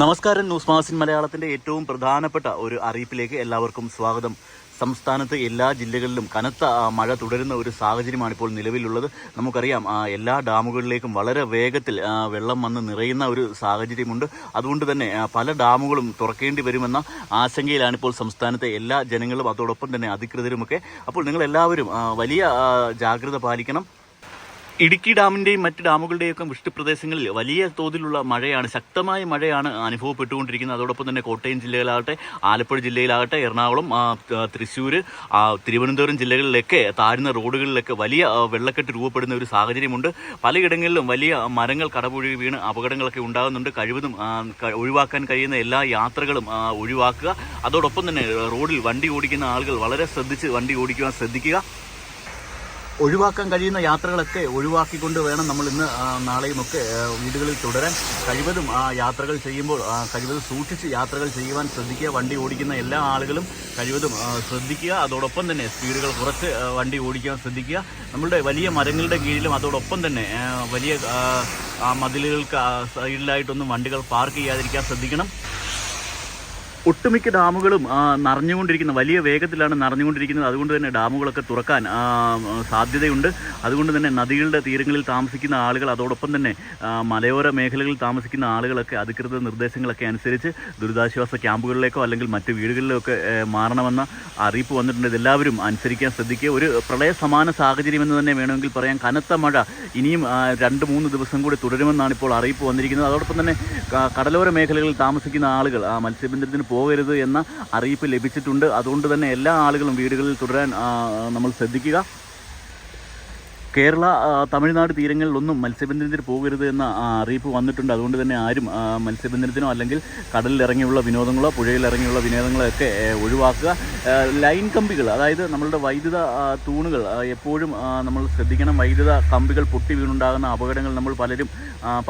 നമസ്കാരം. ന്യൂസ് മാസിൻ മലയാളത്തിന്റെ ഏറ്റവും പ്രധാനപ്പെട്ട ഒരു അറിയിപ്പിലേക്ക് എല്ലാവർക്കും സ്വാഗതം. സംസ്ഥാനത്ത് എല്ലാ ജില്ലകളിലും കനത്ത മഴ തുടരുന്ന ഒരു സാഹചര്യമാണ് ഇപ്പോൾ നിലവിലുള്ളത്. നമുക്കറിയാം എല്ലാ ഡാമുകളിലേക്കും വളരെ വേഗത്തിൽ വെള്ളം വന്ന് നിറയുന്ന ഒരു സാഹചര്യമുണ്ട്. അതുകൊണ്ട് തന്നെ പല ഡാമുകളും തുറക്കേണ്ടി വരുമെന്ന ആശങ്കയിലാണ് ഇപ്പോൾ സംസ്ഥാനത്തെ എല്ലാ ജനങ്ങളും അതോടൊപ്പം തന്നെ അധികൃതരുമൊക്കെ. അപ്പോൾ നിങ്ങൾ എല്ലാവരും വലിയ ജാഗ്രത പാലിക്കണം. ഇടുക്കി ഡാമിന്റെയും മറ്റ് ഡാമുകളുടെയും ഒക്കെ വൃഷ്ടിപ്രദേശങ്ങളിൽ വലിയ തോതിലുള്ള മഴയാണ് ശക്തമായ മഴയാണ് അനുഭവപ്പെട്ടുകൊണ്ടിരിക്കുന്നത്. അതോടൊപ്പം തന്നെ കോട്ടയം ജില്ലയിലാകട്ടെ ആലപ്പുഴ ജില്ലയിലാകട്ടെ എറണാകുളം തൃശ്ശൂർ തിരുവനന്തപുരം ജില്ലകളിലൊക്കെ താഴ്ന്ന റോഡുകളിലൊക്കെ വലിയ വെള്ളക്കെട്ട് രൂപപ്പെടുന്ന ഒരു സാഹചര്യമുണ്ട്. പലയിടങ്ങളിലും വലിയ മരങ്ങൾ കടപുഴകി വീണ് അപകടങ്ങളൊക്കെ ഉണ്ടാകുന്നുണ്ട്. കഴിവതും ഒഴിവാക്കാൻ കഴിയുന്ന എല്ലാ യാത്രകളും ഒഴിവാക്കുക. അതോടൊപ്പം തന്നെ റോഡിൽ വണ്ടി ഓടിക്കുന്ന ആളുകൾ വളരെ ശ്രദ്ധിച്ച് വണ്ടി ഓടിക്കുവാൻ ശ്രദ്ധിക്കുക. ഒഴിവാക്കാൻ കഴിയുന്ന യാത്രകളൊക്കെ ഒഴിവാക്കിക്കൊണ്ട് വേണം നമ്മൾ ഇന്ന് നാളെയും ഒക്കെ വീടുകളിൽ തുടരാൻ. കഴിവതും ആ യാത്രകൾ ചെയ്യുമ്പോൾ കഴിവതും സൂക്ഷിച്ച് യാത്രകൾ ചെയ്യുവാൻ ശ്രദ്ധിക്കുക. വണ്ടി ഓടിക്കുന്ന എല്ലാ ആളുകളും കഴിവതും ശ്രദ്ധിക്കുക. അതോടൊപ്പം തന്നെ സ്പീഡുകൾ കുറച്ച് വണ്ടി ഓടിക്കാൻ ശ്രദ്ധിക്കുക. നമ്മളുടെ വലിയ മരങ്ങളുടെ കീഴിലും അതോടൊപ്പം തന്നെ വലിയ മതിലുകൾക്ക് സൈഡിലായിട്ടൊന്നും വണ്ടികൾ പാർക്ക് ചെയ്യാതിരിക്കാൻ ശ്രദ്ധിക്കണം. ഒട്ടുമിക്ക ഡാമുകളും നിറഞ്ഞുകൊണ്ടിരിക്കുന്ന വലിയ വേഗത്തിലാണ് നിറഞ്ഞുകൊണ്ടിരിക്കുന്നത്. അതുകൊണ്ട് തന്നെ ഡാമുകളൊക്കെ തുറക്കാൻ സാധ്യതയുണ്ട്. അതുകൊണ്ട് തന്നെ നദികളുടെ തീരങ്ങളിൽ താമസിക്കുന്ന ആളുകൾ അതോടൊപ്പം തന്നെ മലയോര മേഖലകളിൽ താമസിക്കുന്ന ആളുകളൊക്കെ അധികൃത നിർദ്ദേശങ്ങളൊക്കെ അനുസരിച്ച് ദുരിതാശ്വാസ ക്യാമ്പുകളിലേക്കോ അല്ലെങ്കിൽ മറ്റ് വീടുകളിലൊക്കെ മാറണമെന്ന അറിയിപ്പ് വന്നിട്ടുണ്ട്. ഇതെല്ലാവരും അനുസരിക്കാൻ ശ്രദ്ധിക്കുക. ഒരു പ്രളയ സമാന സാഹചര്യം എന്ന് തന്നെ വേണമെങ്കിൽ പറയാം. കനത്ത മഴ ഇനിയും രണ്ട് മൂന്ന് ദിവസം കൂടി തുടരുമെന്നാണ് ഇപ്പോൾ അറിയിപ്പ് വന്നിരിക്കുന്നത്. അതോടൊപ്പം തന്നെ കടലോര മേഖലകളിൽ താമസിക്കുന്ന ആളുകൾ ആ, മത്സ്യബന്ധനത്തിന് പോകരുത് എന്ന അറിയിപ്പ് ലഭിച്ചിട്ടുണ്ട്. അതുകൊണ്ട് തന്നെ എല്ലാ ആളുകളും വീടുകളിൽ തുടരാൻ നമ്മൾ ശ്രദ്ധിക്കുക. കേരള തമിഴ്നാട് തീരങ്ങളിലൊന്നും മത്സ്യബന്ധനത്തിന് പോകരുത് എന്ന അറിയിപ്പ് വന്നിട്ടുണ്ട്. അതുകൊണ്ട് തന്നെ ആരും മത്സ്യബന്ധനത്തിനോ അല്ലെങ്കിൽ കടലിൽ ഇറങ്ങിയുള്ള വിനോദങ്ങളോ പുഴയിൽ ഇറങ്ങിയുള്ള വിനോദങ്ങളോ ഒക്കെ ഒഴിവാക്കുക. ലൈൻ കമ്പികൾ അതായത് നമ്മളുടെ വൈദ്യുത തൂണുകൾ എപ്പോഴും നമ്മൾ ശ്രദ്ധിക്കണം. വൈദ്യുത കമ്പികൾ പൊട്ടി വീണുണ്ടാകുന്ന അപകടങ്ങൾ നമ്മൾ പലരും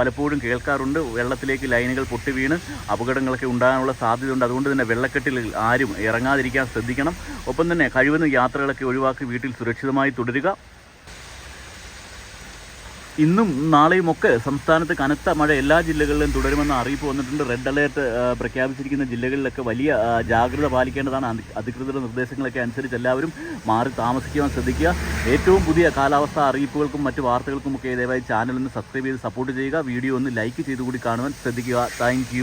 പലപ്പോഴും കേൾക്കാറുണ്ട്. വെള്ളത്തിലേക്ക് ലൈനുകൾ പൊട്ടി വീണ് അപകടങ്ങളൊക്കെ ഉണ്ടാകാനുള്ള സാധ്യതയുണ്ട്. അതുകൊണ്ട് തന്നെ വെള്ളക്കെട്ടിൽ ആരും ഇറങ്ങാതിരിക്കാൻ ശ്രദ്ധിക്കണം. ഒപ്പം തന്നെ കഴിവതും യാത്രകളൊക്കെ ഒഴിവാക്കി വീട്ടിൽ സുരക്ഷിതമായി തുടരുക. ഇന്നും നാളെയും ഒക്കെ സംസ്ഥാനത്ത് കനത്ത മഴ എല്ലാ ജില്ലകളിലും തുടരുമെന്ന അറിയിപ്പ് വന്നിട്ടുണ്ട്. റെഡ് അലേർട്ട് പ്രഖ്യാപിച്ചിരിക്കുന്ന ജില്ലകളിലൊക്കെ വലിയ ജാഗ്രത പാലിക്കേണ്ടതാണ്. അധി- അധികൃതരുടെ നിർദ്ദേശങ്ങളൊക്കെ അനുസരിച്ച് എല്ലാവരും മാറി താമസിക്കുവാൻ ശ്രദ്ധിക്കുക. ഏറ്റവും പുതിയ കാലാവസ്ഥാ അറിയിപ്പുകൾക്കും മറ്റു വാർത്തകൾക്കും ഒക്കെ ദയവായി ചാനൽ ഒന്ന് സബ്സ്ക്രൈബ് ചെയ്ത് സപ്പോർട്ട് ചെയ്യുക. വീഡിയോ ഒന്ന് ലൈക്ക് ചെയ്തുകൂടി കാണുവാൻ ശ്രദ്ധിക്കുക. താങ്ക്